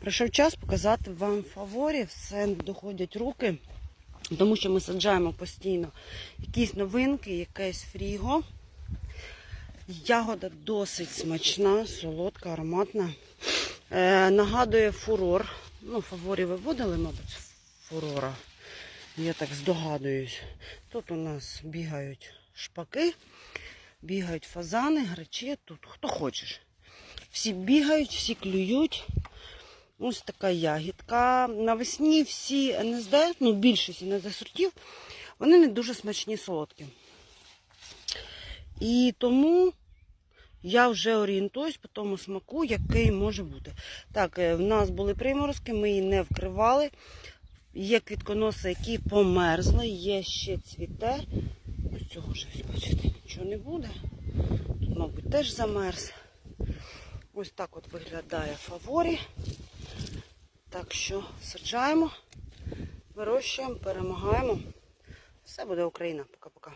Прийшов час показати вам фаворі, все доходять руки, тому що ми саджаємо постійно якісь новинки, якесь фріго. Ягода досить смачна, солодка, ароматна. Е, нагадує фурор. Ну, фаворі виводили, мабуть, фурора. Я так здогадуюсь. Тут у нас бігають шпаки, бігають фазани, грачі, тут хто хочеш. Всі бігають, всі клюють. Ось така ягідка. Навесні всі НСД, ну більшість НСД сортів, вони не дуже смачні солодкі. І тому я вже орієнтуюсь по тому смаку, який може бути. Так, е, в нас були приморозки, ми її не вкривали. Є квітконоси, які померзли, є ще цвіте. Ось цього ж, бачите, нічого не буде. Тут, мабуть, теж замерз. Ось так от виглядає фаворі. Так що саджаємо, вирощуємо, перемагаємо. Все буде Україна. Пока-пока.